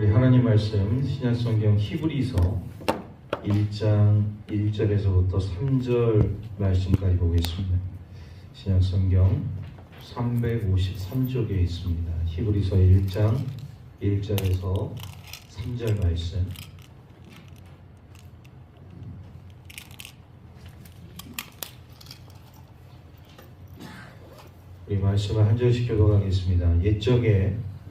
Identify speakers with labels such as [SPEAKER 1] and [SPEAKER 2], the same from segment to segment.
[SPEAKER 1] 우리 하나님 말씀 신약성경 히브리서 1장 1절에서부터 3절 말씀까지 보겠습니다. 신약성경 353쪽에 있습니다. 히브리서 1장 1절에서 3절 말씀. 우리 말씀을 한 절씩 교독하겠습니다. 옛적에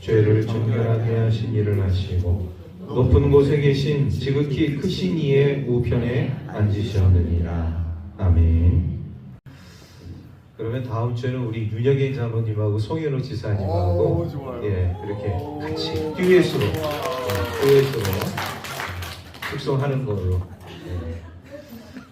[SPEAKER 1] 죄를 정결하게 하신 일을 하시고 높은 곳에 계신 지극히 크신 이의 우편에 앉으셨느니라 아멘. 그러면 다음 주에는 우리 윤영애 장로님하고 송현우 지사님하고
[SPEAKER 2] 오.
[SPEAKER 1] 예 이렇게
[SPEAKER 2] 오,
[SPEAKER 1] 같이 듀엣으로 듀엣으로 숙성하는 걸로 예.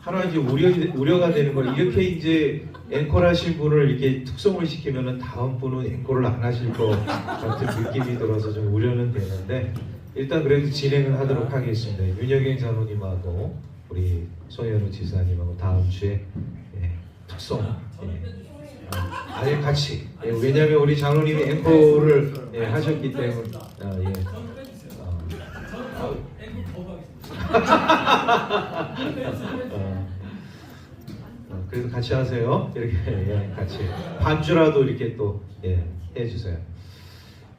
[SPEAKER 1] 하나 이제 우려 우려가 되는 걸 이렇게 이제 앵콜 하실 분을 이렇게 특성을 시키면은 다음 분은 앵콜을 안 하실 것 같은 느낌이 들어서 좀 우려는 되는데 일단 그래도 진행을 하도록 하겠습니다. 윤영경 장로님하고 우리 송현우 지사님하고 다음 주에 예, 특성 예. 아예 같이 예, 왜냐하면 우리 장로님이 앵콜을 예, 하셨기 때문에 아, 예. 어. 어. 어, 그래도 같이 하세요. 이렇게 예, 같이 반주라도 이렇게 또 예, 해주세요.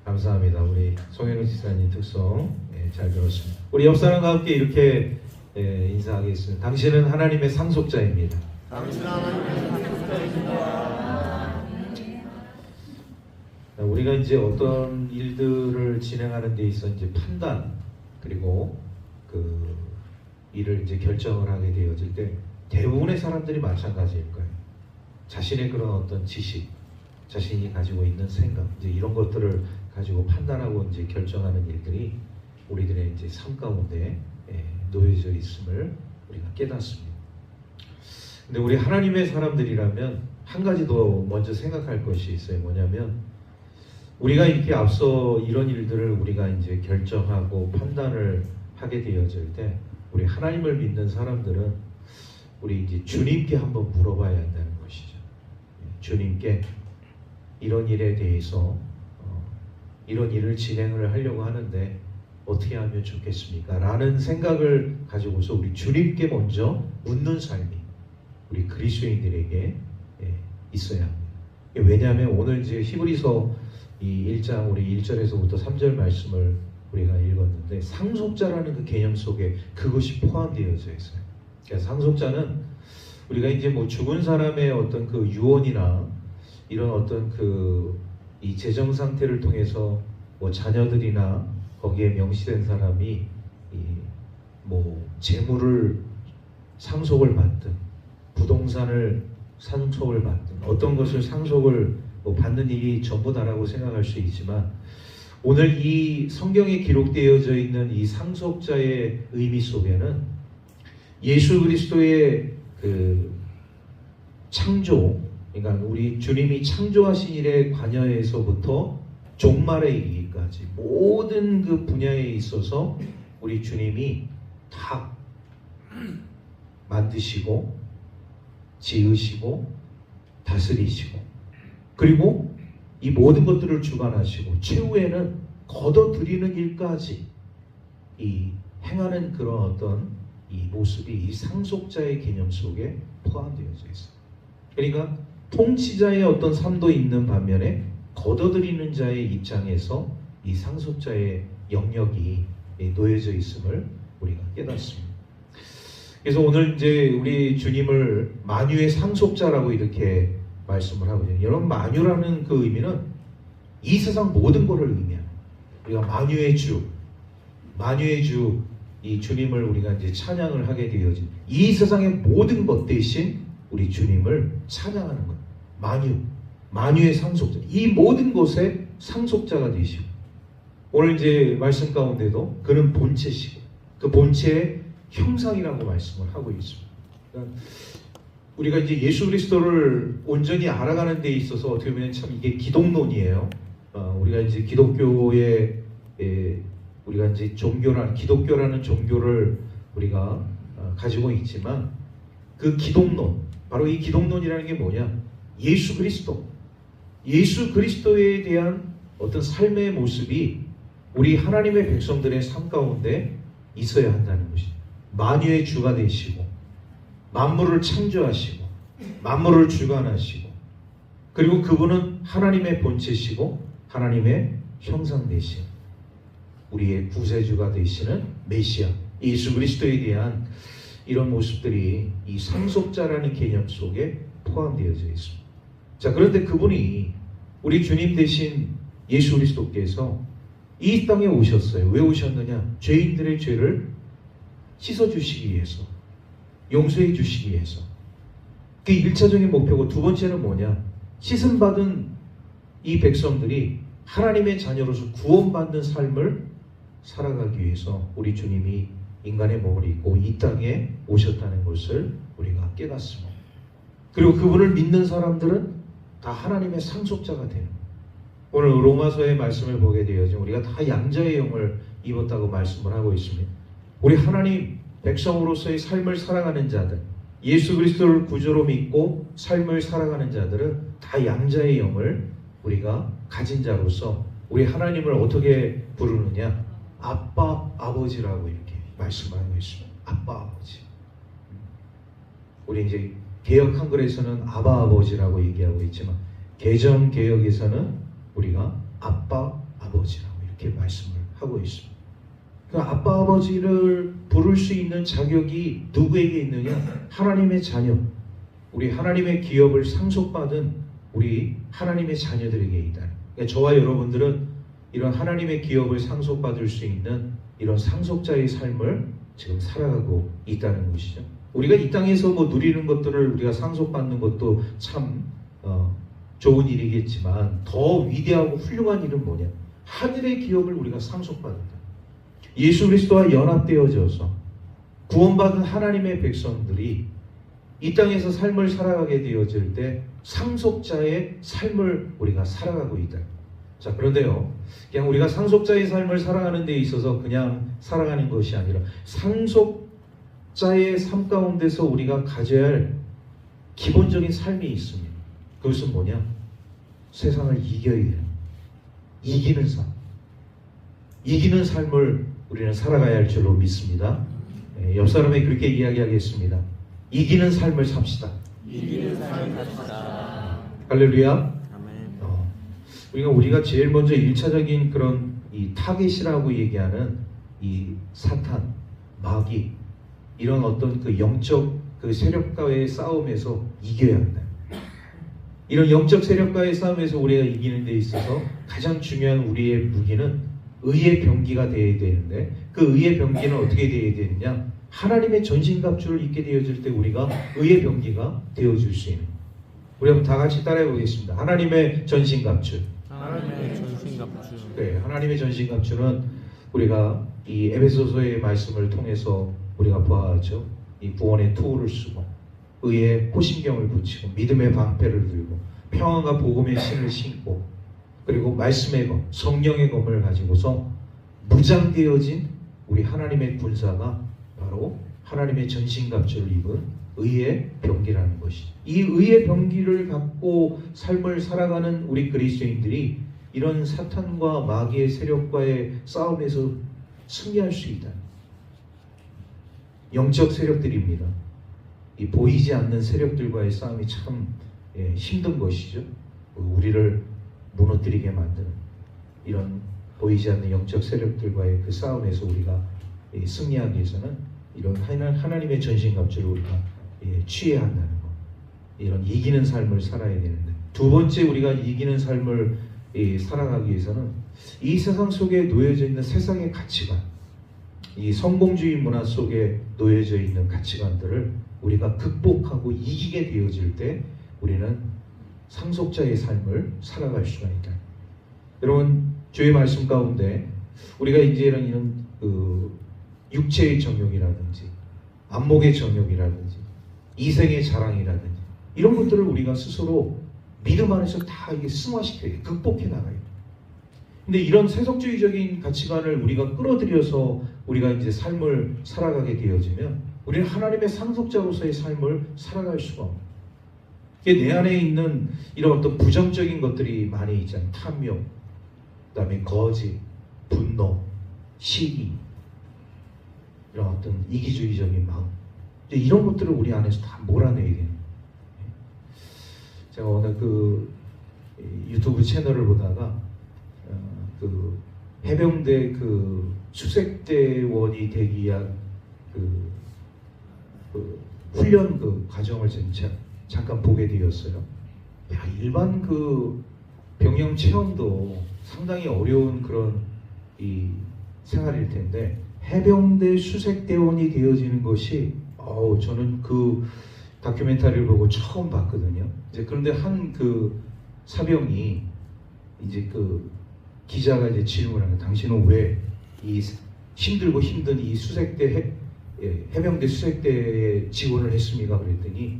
[SPEAKER 1] 감사합니다. 우리 송현우 지사님 특성 예, 잘 들었습니다. 우리 옆 사람과 함께 이렇게 예, 인사하겠습니다. 당신은 하나님의 상속자입니다.
[SPEAKER 2] 당신 하나님의 상속자이시다
[SPEAKER 1] 우리가 이제 어떤 일들을 진행하는 데 있어 이제 판단 그리고 그 일을 이제 결정을 하게 되어질 때 대부분의 사람들이 마찬가지일 거예요. 자신의 그런 어떤 지식, 자신이 가지고 있는 생각, 이제 이런 것들을 가지고 판단하고 이제 결정하는 일들이 우리들의 이제 삶 가운데 예, 놓여져 있음을 우리가 깨닫습니다. 근데 우리 하나님의 사람들이라면 한 가지 더 먼저 생각할 것이 있어요. 뭐냐면 우리가 이렇게 앞서 이런 일들을 우리가 이제 결정하고 판단을 하게 되어질 때 우리 하나님을 믿는 사람들은 우리 이제 주님께 한번 물어봐야 한다는 것이죠. 예, 주님께 이런 일에 대해서 어, 이런 일을 진행을 하려고 하는데 어떻게 하면 좋겠습니까? 라는 생각을 가지고서 우리 주님께 먼저 묻는 삶이 우리 그리스도인들에게 예, 있어야 합니다. 왜냐하면 오늘 이제 히브리서 이 1장 우리 1절에서부터 3절 말씀을 우리가 읽었는데 상속자라는 그 개념 속에 그것이 포함되어져 있어요. 그러니까 상속자는 우리가 이제 뭐 죽은 사람의 어떤 그 유언이나 이런 어떤 그 이 재정 상태를 통해서 뭐 자녀들이나 거기에 명시된 사람이 이뭐 재물을 상속을 받든 부동산을 상속을 받든 어떤 것을 상속을 뭐 받는 일이 전부다라고 생각할 수 있지만 오늘 이 성경에 기록되어져 있는 이 상속자의 의미 속에는 예수 그리스도의 그 창조, 그러니까 우리 주님이 창조하신 일에 관여해서부터 종말에 이르기까지 모든 그 분야에 있어서 우리 주님이 다 만드시고 지으시고 다스리시고 그리고 이 모든 것들을 주관하시고 최후에는 거둬들이는 일까지 이 행하는 그런 어떤 이 모습이 이 상속자의 개념 속에 포함되어져 있어요. 그러니까 통치자의 어떤 삶도 있는 반면에 거둬들이는 자의 입장에서 이 상속자의 영역이 놓여져 있음을 우리가 깨닫습니다. 그래서 오늘 이제 우리 주님을 만유의 상속자라고 이렇게 말씀을 하거든요. 여러분 만유라는 그 의미는 이 세상 모든 것을 의미합니다. 우리가 만유의 주, 만유의 주, 이 주님을 우리가 이제 찬양을 하게 되어진 이 세상의 모든 것 대신 우리 주님을 찬양하는 것. 만유, 만유의 상속자. 이 모든 것의 상속자가 되시고 오늘 이제 말씀 가운데도 그는 본체시고 그 본체의 형상이라고 말씀을 하고 있습니다. 그러니까 우리가 이제 예수 그리스도를 온전히 알아가는 데 있어서 어떻게 보면 참 이게 기독론이에요. 어, 우리가 이제 기독교의 에, 우리가 이제 종교라는 기독교라는 종교를 우리가 어, 가지고 있지만 그 기독론 바로 이 기독론이라는 게 뭐냐? 예수 그리스도 예수 그리스도에 대한 어떤 삶의 모습이 우리 하나님의 백성들의 삶 가운데 있어야 한다는 것이 만유의 주가 되시고 만물을 창조하시고 만물을 주관하시고 그리고 그분은 하나님의 본체시고 하나님의 형상 되신 우리의 구세주가 되시는 메시아 예수 그리스도에 대한 이런 모습들이 이 상속자라는 개념 속에 포함되어져 있습니다. 자 그런데 그분이 우리 주님 대신 예수 그리스도께서 이 땅에 오셨어요. 왜 오셨느냐? 죄인들의 죄를 씻어 주시기 위해서, 용서해 주시기 위해서. 그 1차적인 목표고 두 번째는 뭐냐? 씻음 받은 이 백성들이 하나님의 자녀로서 구원받는 삶을 살아가기 위해서 우리 주님이 인간의 몸을 입고 이 땅에 오셨다는 것을 우리가 깨닫습니다. 그리고 그분을 믿는 사람들은 다 하나님의 상속자가 거예요. 오늘 로마서의 말씀을 보게 되어죠. 우리가 다 양자의 영을 입었다고 말씀을 하고 있습니다. 우리 하나님 백성으로서의 삶을 살아가는 자들, 예수 그리스도를 구주로 믿고 삶을 살아가는 자들은 다 양자의 영을 우리가 가진 자로서 우리 하나님을 어떻게 부르느냐? 아빠, 아버지라고 이렇게 말씀하고 있습니다. 아빠, 아버지. 우리 이제 개혁 한글에서는 아바 아버지라고 얘기하고 있지만 개정 개혁에서는 우리가 아빠 아버지라고 이렇게 말씀을 하고 있습니다. 그 아빠 아버지를 부를 수 있는 자격이 누구에게 있느냐? 하나님의 자녀. 우리 하나님의 기업을 상속받은 우리 하나님의 자녀들에게 있다. 그러니까 저와 여러분들은 이런 하나님의 기업을 상속받을 수 있는 이런 상속자의 삶을 지금 살아가고 있다는 것이죠. 우리가 이 땅에서 뭐 누리는 것들을 우리가 상속받는 것도 참 어, 좋은 일이겠지만 더 위대하고 훌륭한 일은 뭐냐? 하늘의 기업을 우리가 상속받는다. 예수 그리스도와 연합되어져서 구원받은 하나님의 백성들이 이 땅에서 삶을 살아가게 되어질 때 상속자의 삶을 우리가 살아가고 있다. 자, 그런데요. 그냥 우리가 상속자의 삶을 살아가는 데 있어서 그냥 살아가는 것이 아니라 상속자의 삶 가운데서 우리가 가져야 할 기본적인 삶이 있습니다. 그것은 뭐냐? 세상을 이겨야 돼요. 이기는 삶. 이기는 삶을 우리는 살아가야 할 줄로 믿습니다. 예, 옆 사람에 그렇게 이야기하겠습니다. 이기는 삶을 삽시다.
[SPEAKER 2] 이기는 삶을 삽시다.
[SPEAKER 1] 할렐루야. 우리가 우리가 제일 먼저 일차적인 그런 이 타겟이라고 얘기하는 이 사탄, 마귀 이런 어떤 그 영적 그 세력과의 싸움에서 이겨야 한다. 이런 영적 세력과의 싸움에서 우리가 이기는 데 있어서 가장 중요한 우리의 무기는 의의 병기가 되어야 되는데 그 의의 병기는 어떻게 되어야 되느냐? 하나님의 전신갑주를 입게 되어질 때 우리가 의의 병기가 되어줄 수 있는. 우리 한번 다 같이 따라해 보겠습니다. 하나님의 전신갑주.
[SPEAKER 3] 하나님의 전신갑주.
[SPEAKER 1] 네, 하나님의 전신갑주는 우리가 이 에베소서의 말씀을 통해서 우리가 보아하죠. 이 구원의 토를 쓰고 의의 호신경을 붙이고 믿음의 방패를 들고 평안과 복음의 신을 신고 그리고 말씀의 검, 성령의 검을 가지고서 무장되어진 우리 하나님의 군사가 바로 하나님의 전신갑주를 입은 의의 병기라는 것이죠. 이 의의 병기를 갖고 삶을 살아가는 우리 그리스도인들이 이런 사탄과 마귀의 세력과의 싸움에서 승리할 수 있다. 영적 세력들입니다. 이 보이지 않는 세력들과의 싸움이 참 예, 힘든 것이죠. 우리를 무너뜨리게 만드는 이런 보이지 않는 영적 세력들과의 그 싸움에서 우리가 예, 승리하기 위해서는 이런 하나- 하나님의 전신갑주를 우리가 예, 취해야 한다는 것. 이런 이기는 삶을 살아야 되는데 두 번째 우리가 이기는 삶을 예, 살아가기 위해서는 이 세상 속에 놓여져 있는 세상의 가치관, 이 성공주의 문화 속에 놓여져 있는 가치관들을 우리가 극복하고 이기게 되어질 때 우리는 상속자의 삶을 살아갈 수가 있다. 여러분 주의 말씀 가운데 우리가 이제 이런 그 육체의 정욕이라든지 안목의 정욕이라든지 이생의 자랑이라든지 이런 것들을 우리가 스스로 믿음 안에서 다 이게 승화시켜야 돼. 극복해 나가야 돼. 근데 이런 세속주의적인 가치관을 우리가 끌어들여서 우리가 이제 삶을 살아가게 되어지면 우리는 하나님의 상속자로서의 삶을 살아갈 수가 없는 이게 내 안에 있는 이런 어떤 부정적인 것들이 많이 있잖아요. 탐욕, 그다음에 거짓, 분노, 시기 이런 어떤 이기주의적인 마음 이제 이런 것들을 우리 안에서 다 몰아내야 돼요. 제가 오늘 그 유튜브 채널을 보다가 어, 그 해병대 그 수색대원이 되기 위한 그, 그 훈련 그 과정을 자- 잠깐 보게 되었어요. 야 일반 그 병영 체험도 상당히 어려운 그런 이 생활일 텐데 해병대 수색대원이 되어지는 것이 어우 저는 그 다큐멘터리를 보고 처음 봤거든요. 이제 그런데 한 그 사병이 이제 그 기자가 이제 질문하는 당신은 왜 이 힘들고 힘든 이 수색대 해, 예, 해병대 수색대에 지원을 했습니까? 그랬더니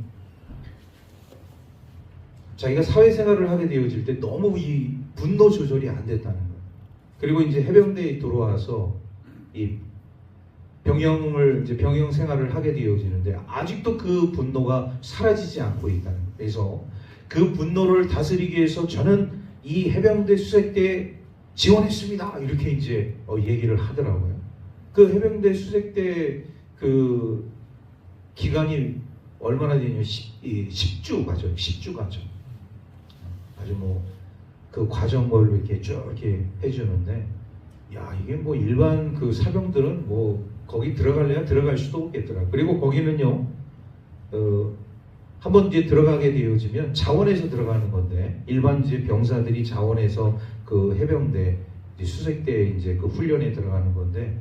[SPEAKER 1] 자기가 사회생활을 하게 되어질 때 너무 이 분노 조절이 안 됐다는 거예요. 그리고 이제 해병대에 들어와서 이 병영을 이제 병영 생활을 하게 되어지는데 아직도 그 분노가 사라지지 않고 있다는. 그래서 그 분노를 다스리기 위해서 저는 이 해병대 수색대에 지원했습니다. 이렇게 이제 어, 얘기를 하더라고요. 그 해병대 수색대 그 기간이 얼마나 되냐 10, 10주 과정, 10주 과정. 아주 뭐 그 과정을 이렇게 쭉 이렇게 해주는데 야 이게 뭐 일반 그 사병들은 뭐 거기 들어갈래야 들어갈 수도 없겠더라. 그리고 거기는요 어, 한번 이제 들어가게 되어지면 자원에서 들어가는 건데 일반 이제 병사들이 자원에서 그 해병대 수색대 이제 그 훈련에 들어가는 건데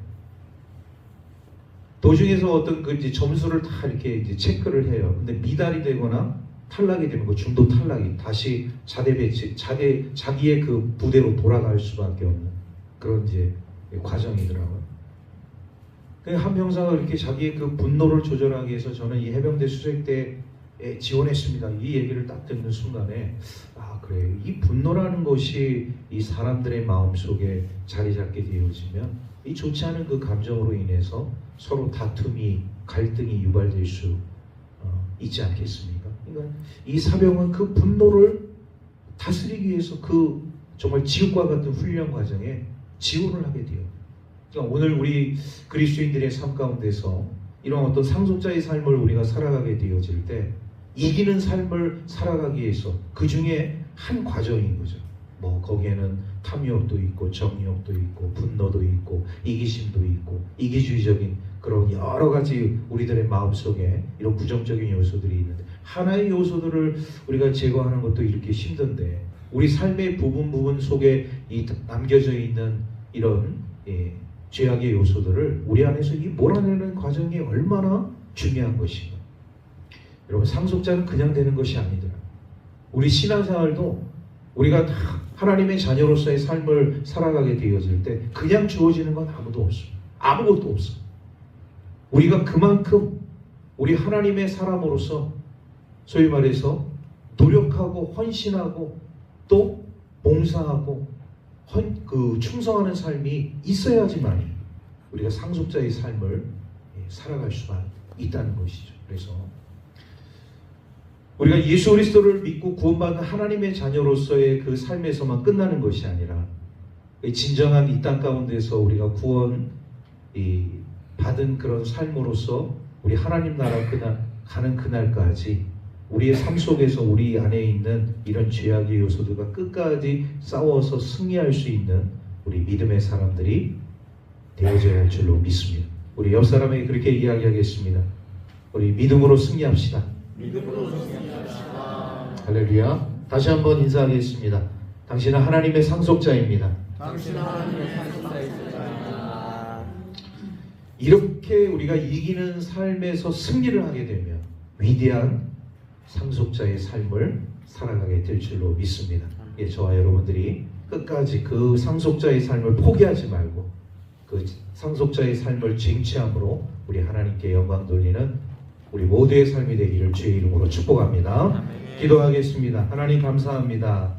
[SPEAKER 1] 도중에서 어떤 그 이제 점수를 다 이렇게 이제 체크를 해요. 근데 미달이 되거나 탈락이 되면 그 중도 탈락이 다시 자대 배치, 자대 자기의 그 부대로 돌아갈 수밖에 없는 그런 이제 과정이더라고요. 그한 병사가 이렇게 자기의 그 분노를 조절하기 위해서 저는 이 해병대 수색대에 지원했습니다. 이 얘기를 딱 듣는 순간에 아 그래 이 분노라는 것이 이 사람들의 마음 속에 자리 잡게 되어지면 이 좋지 않은 그 감정으로 인해서 서로 다툼이 갈등이 유발될 수 어, 있지 않겠습니까? 그러니까 이 사병은 그 분노를 다스리기 위해서 그 정말 지옥과 같은 훈련 과정에 지원을 하게 돼요. 그러니까 오늘 우리 그리스도인들의 삶 가운데서 이런 어떤 상속자의 삶을 우리가 살아가게 되어질 때 이기는 삶을 살아가기 위해서 그 중에 한 과정인 거죠. 뭐 거기에는 탐욕도 있고 정욕도 있고 분노도 있고 이기심도 있고 이기주의적인 그런 여러 가지 우리들의 마음 속에 이런 부정적인 요소들이 있는데 하나의 요소들을 우리가 제거하는 것도 이렇게 힘든데 우리 삶의 부분 부분 속에 이 남겨져 있는 이런 예, 죄악의 요소들을 우리 안에서 이 몰아내는 과정이 얼마나 중요한 것인가. 여러분 상속자는 그냥 되는 것이 아니더라. 우리 신앙생활도 우리가 다 하나님의 자녀로서의 삶을 살아가게 되어질 때 그냥 주어지는 건 아무도 없습니다. 아무것도 없어. 우리가 그만큼 우리 하나님의 사람으로서 소위 말해서 노력하고 헌신하고 또 봉사하고 헌, 그 충성하는 삶이 있어야지만 우리가 상속자의 삶을 예, 살아갈 수가 있다는 것이죠. 그래서 우리가 예수 그리스도를 믿고 구원받은 하나님의 자녀로서의 그 삶에서만 끝나는 것이 아니라 이 진정한 이 땅 가운데서 우리가 구원 이 받은 그런 삶으로서 우리 하나님 나라 가는 그날까지 우리의 삶 속에서 우리 안에 있는 이런 죄악의 요소들과 끝까지 싸워서 승리할 수 있는 우리 믿음의 사람들이 되어져야 할 줄로 믿습니다. 우리 옆 사람에게 그렇게 이야기하겠습니다. 우리 믿음으로 승리합시다.
[SPEAKER 2] 믿음으로 승리합시다.
[SPEAKER 1] 할렐루야. 다시 한번 인사하겠습니다. 당신은 하나님의 상속자입니다.
[SPEAKER 2] 당신은 하나님의 상속자이시다.
[SPEAKER 1] 이렇게 우리가 이기는 삶에서 승리를 하게 되면 위대한 상속자의 삶을 살아가게 될 줄로 믿습니다. 예, 저와 여러분들이 끝까지 그 상속자의 삶을 포기하지 말고 그 상속자의 삶을 쟁취함으로 우리 하나님께 영광 돌리는 우리 모두의 삶이 되기를 주의 이름으로 축복합니다. 기도하겠습니다. 하나님 감사합니다.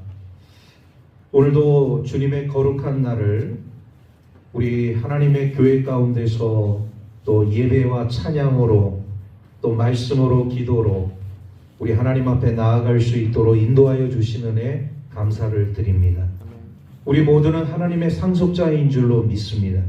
[SPEAKER 1] 오늘도 주님의 거룩한 날을 우리 하나님의 교회 가운데서 또 예배와 찬양으로 또 말씀으로 기도로 우리 하나님 앞에 나아갈 수 있도록 인도하여 주시는 애 감사를 드립니다. 우리 모두는 하나님의 상속자인 줄로 믿습니다.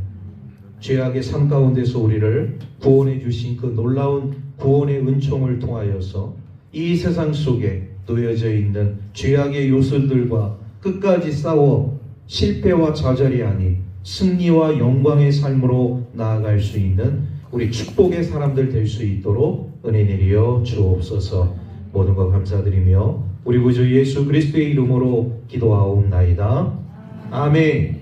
[SPEAKER 1] 죄악의 삶 가운데서 우리를 구원해 주신 그 놀라운 구원의 은총을 통하여서 이 세상 속에 놓여져 있는 죄악의 요소들과 끝까지 싸워 실패와 좌절이 아닌 승리와 영광의 삶으로 나아갈 수 있는 우리 축복의 사람들 될 수 있도록 은혜 내려 주옵소서 모든 것 감사드리며 우리 구주 예수 그리스도의 이름으로 기도하옵나이다. 아멘.